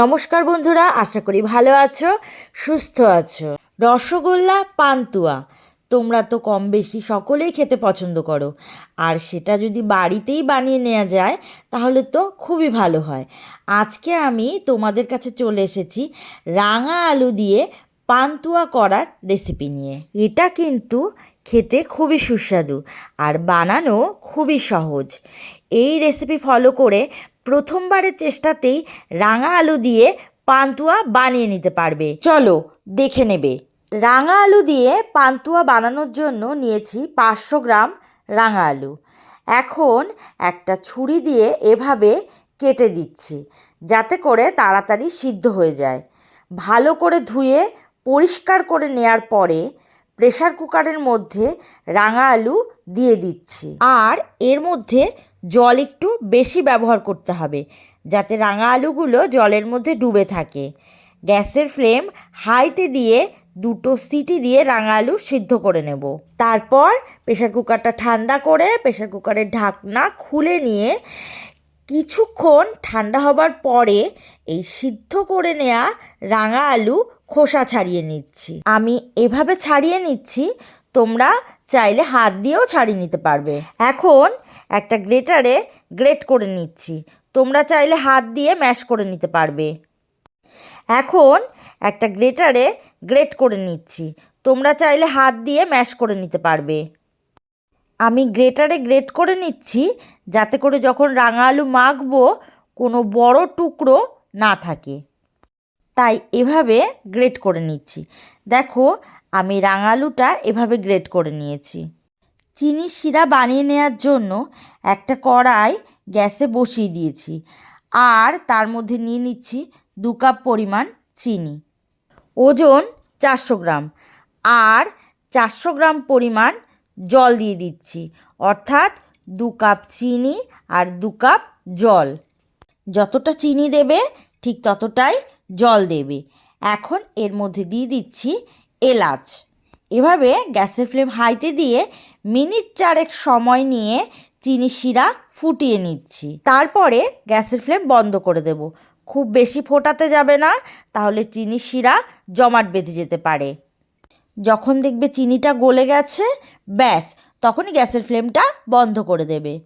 নমস্কার বন্ধুরা, আশা করি ভালো আছো, সুস্থ আছো। রসগোল্লা, পান্তুয়া, তোমরা তো কম বেশি সকলেই খেতে পছন্দ করো। আর সেটা যদি বাড়িতেই বানিয়ে নেওয়া যায়, তাহলে তো খুবই ভালো হয়। আজকে আমি তোমাদের কাছে চলে এসেছি রাঙা আলু দিয়ে পান্তুয়া করার রেসিপি নিয়ে। এটা কিন্তু খেতে খুবই সুস্বাদু আর বানানো খুবই সহজ। এই রেসিপি ফলো করে প্রথমবারের চেষ্টাতেই রাঙা আলু দিয়ে পান্তুয়া বানিয়ে নিতে পারবে। চলো দেখে নেবে। রাঙা আলু দিয়ে পান্তুয়া বানানোর জন্য নিয়েছি পাঁচশো গ্রাম রাঙা আলু। এখন একটা ছুরি দিয়ে এভাবে কেটে দিচ্ছি, যাতে করে তাড়াতাড়ি সিদ্ধ হয়ে যায়। ভালো করে ধুয়ে পরিষ্কার করে নেয়ার পরে প্রেশার কুকারের মধ্যে রাঙা আলু দিয়ে দিচ্ছি। আর এর মধ্যে জল একটু বেশি ব্যবহার করতে হবে, যাতে রাঙা আলুগুলো জলের মধ্যে ডুবে থাকে। গ্যাসের ফ্লেম হাইতে দিয়ে দুটো সিটি দিয়ে রাঙা আলু সিদ্ধ করে নেব। তারপর প্রেশার কুকারটা ঠান্ডা করে প্রেশার কুকারের ঢাকনা খুলে নিয়ে কিছুক্ষণ ঠান্ডা হবার পরে এই সিদ্ধ করে নেওয়া রাঙা আলু খোসা ছাড়িয়ে নিচ্ছি। আমি এভাবে ছাড়িয়ে নিচ্ছি তোমরা চাইলে হাত দিয়েও ছাড়িয়ে নিতে পারবে। এখন একটা গ্রেটারে গ্রেট করে নিচ্ছি। তোমরা চাইলে হাত দিয়ে ম্যাশ করে নিতে পারবে। এখন একটা গ্রেটারে গ্রেট করে নিচ্ছি। তোমরা চাইলে হাত দিয়ে ম্যাশ করে নিতে পারবে। আমি গ্রেটারে গ্রেট করে নিচ্ছি যাতে করে যখন রাঙা আলু মাখবো কোনো বড় টুকরো না থাকে। তাই এভাবে গ্রেট করে নিচ্ছি। দেখো, আমি রাঙালুটা এভাবে গ্রেট করে নিয়েছি। চিনি শিরা বানিয়ে নেওয়ার জন্য একটা কড়াই গ্যাসে বসিয়ে দিয়েছি। আর তার মধ্যে নিয়ে নিচ্ছি দু কাপ পরিমাণ চিনি। ওজন চারশো গ্রাম। আর চারশো গ্রাম পরিমাণ জল দিয়ে দিচ্ছি। অর্থাৎ দু কাপ চিনি আর দু কাপ জল। যতটা চিনি দেবে, ঠিক ততটাই জল দেবে। এখন এর মধ্যে দিয়ে দিচ্ছি এলাচ। এভাবে গ্যাসের ফ্লেম হাইতে দিয়ে মিনিট চারেক সময় নিয়ে চিনি শিরা ফুটিয়ে নিচ্ছি। তারপরে গ্যাসের ফ্লেম বন্ধ করে দেব। খুব বেশি ফোটাতে যাবে না, তাহলে চিনি শিরা জমাট বেঁধে যেতে পারে। যখন দেখবে চিনিটা গলে গেছে, ব্যাস, তখনই গ্যাসের ফ্লেমটা বন্ধ করে দেবে।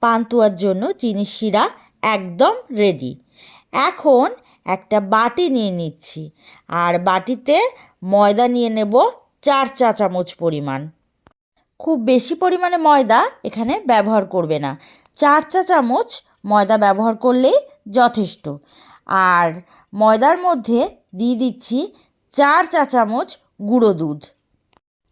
পান্তুয়ার জন্য চিনি শিরা একদম রেডি এখন একটা বাটি নিয়ে নিচ্ছি। আর বাটিতে ময়দা নিয়ে নেব চার চা চামচ পরিমাণ। খুব বেশি পরিমাণে ময়দা এখানে ব্যবহার করবে না। চার চা চামচ ময়দা ব্যবহার করলেই যথেষ্ট। আর ময়দার মধ্যে দিয়ে দিচ্ছি চার চা চামচ গুঁড়ো দুধ।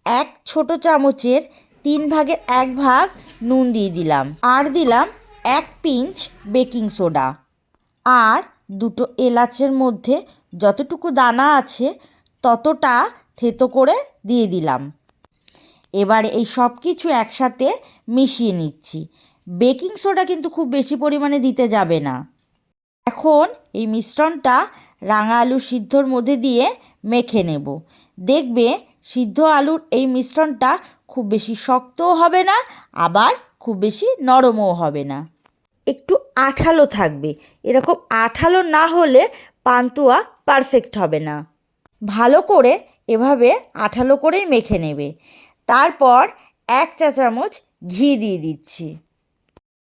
এক ছোট চামচের তিন ভাগের এক ভাগ নুন দিয়ে দিলাম। আর দিলাম এক পিঞ্চ বেকিং সোডা। আর দুটো এলাচের মধ্যে যতটুকু দানা আছে ততটা থেতো করে দিয়ে দিলাম। এবার এই সব কিছু একসাথে মিশিয়ে নিচ্ছি। বেকিং সোডা কিন্তু খুব বেশি পরিমাণে দিতে যাবে না। এখন এই মিশ্রণটা রাঙা আলু সিদ্ধর মধ্যে দিয়ে মেখে নেব। দেখবে সিদ্ধ আলুর এই মিশ্রণটা খুব বেশি শক্তও হবে না, আবার খুব বেশি নরমও হবে না। একটু আঠালো থাকবে। এরকম আঠালো না হলে পান্তুয়া পারফেক্ট হবে না। ভালো করে এভাবে আঠালো করেই মেখে নেবে। তারপর এক চা চামচ ঘি দিয়ে দিচ্ছি।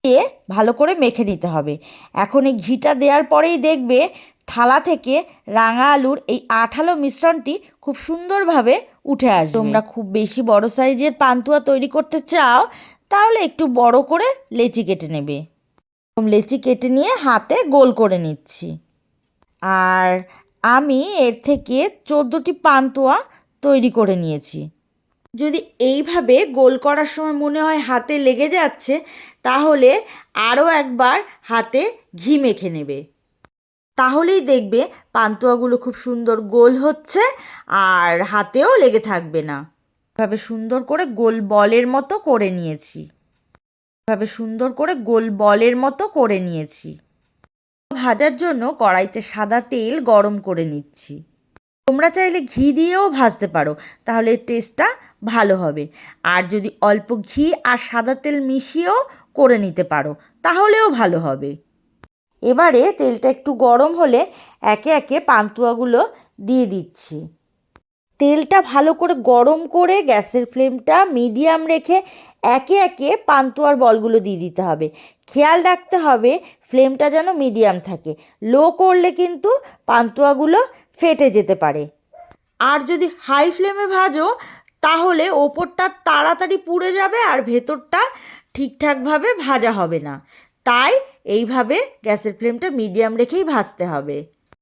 দিয়ে ভালো করে মেখে নিতে হবে। এখন এই ঘিটা দেওয়ার পরেই দেখবে থালা থেকে রাঙা আলুর এই আঠালো মিশ্রণটি খুব সুন্দরভাবে উঠে আসবে। তোমরা খুব বেশি বড় সাইজের পান্তুয়া তৈরি করতে চাও, তাহলে একটু বড় করে লেচি কেটে নেবে। লেচি কেটে নিয়ে হাতে গোল করে নিচ্ছি। আর আমি এর থেকে চোদ্দোটি পান্তুয়া তৈরি করে নিয়েছি। যদি এইভাবে গোল করার সময় মনে হয় হাতে লেগে যাচ্ছে, তাহলে আরও একবার হাতে ঘি মেখে নেবে। তাহলেই দেখবে পান্তুয়াগুলো খুব সুন্দর গোল হচ্ছে আর হাতেও লেগে থাকবে না। এভাবে সুন্দর করে গোল বলের মতো করে নিয়েছি। এভাবে সুন্দর করে গোল বলের মতো করে নিয়েছি। ভাজার জন্য কড়াইতে সাদা তেল গরম করে নিচ্ছি। তোমরা চাইলে ঘি দিয়েও ভাজতে পারো, তাহলে টেস্টটা ভালো হবে। আর যদি অল্প ঘি আর সাদা তেল মিশিয়েও করে নিতে পারো, তাহলেও ভালো হবে। এবারে তেলটা একটু গরম হলে একে একে পান্তুয়াগুলো দিয়ে দিচ্ছি। তেলটা ভালো করে গরম করে গ্যাসের ফ্লেমটা মিডিয়াম রেখে একে একে পান্তুয়ার বলগুলো দিয়ে দিতে হবে। খেয়াল রাখতে হবে ফ্লেমটা যেন মিডিয়াম থাকে। লো করলে কিন্তু পান্তুয়াগুলো ফেটে যেতে পারে। আর যদি হাই ফ্লেমে ভাজো, তাহলে ওপরটা তাড়াতাড়ি পুড়ে যাবে আর ভেতরটা ঠিকঠাকভাবে ভাজা হবে না। তাই এইভাবে গ্যাসের ফ্লেমটা মিডিয়াম রেখেই ভাজতে হবে।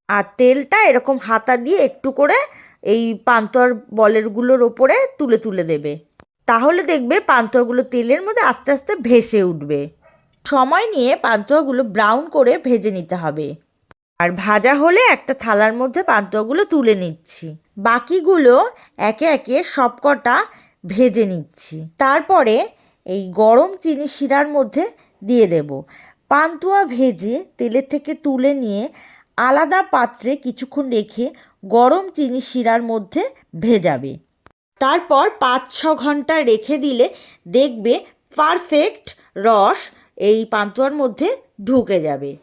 আর তেলটা এরকম হাতা দিয়ে একটু করে এই পান্তুয়ার বলেরগুলোর ওপরে তুলে তুলে দেবে। তাহলে দেখবে পান্তুয়াগুলো তেলের মধ্যে আস্তে আস্তে ভেসে উঠবে। সময় নিয়ে পান্তুয়াগুলো ব্রাউন করে ভেজে নিতে হবে। আর ভাজা হলে একটা থালার মধ্যে পান্তুয়াগুলো তুলে নিচ্ছি। বাকিগুলো একে একে সবকটা ভেজে নিচ্ছি। তারপরে এই গরম চিনি শিরার মধ্যে দিয়ে দেব। পান্তুয়া ভেজে তেলের থেকে তুলে নিয়ে আলাদা পাত্রে কিছুক্ষণ রেখে গরম চিনি শিরার মধ্যে ভেজাবে। তারপর পাঁচ ছ ঘণ্টা রেখে দিলে দেখবে পারফেক্ট রস এই পান্তুয়ার মধ্যে ঢুকে যাবে।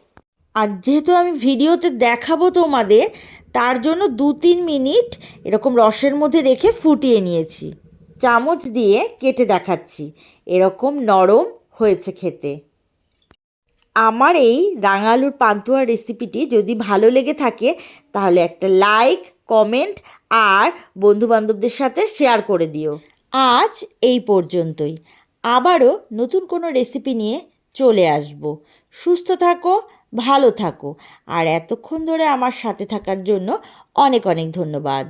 আর যেহেতু আমি ভিডিওতে দেখাবো তোমাদের, তার জন্য দু তিন মিনিট এরকম রসের মধ্যে রেখে ফুটিয়ে নিয়েছি। চামচ দিয়ে কেটে দেখাচ্ছি। এরকম নরম হয়েছে খেতে। আমার এই রাঙালুর পান্তুয়া রেসিপিটি যদি ভালো লেগে থাকে, তাহলে একটা লাইক কমেন্ট আর বন্ধুবান্ধবদের সাথে শেয়ার করে দিও। আজ এই পর্যন্তই। আবারও নতুন কোনো রেসিপি নিয়ে চলে আসব। সুস্থ থাকো, ভালো থাকো। আর এতক্ষণ ধরে আমার সাথে থাকার জন্য অনেক অনেক ধন্যবাদ।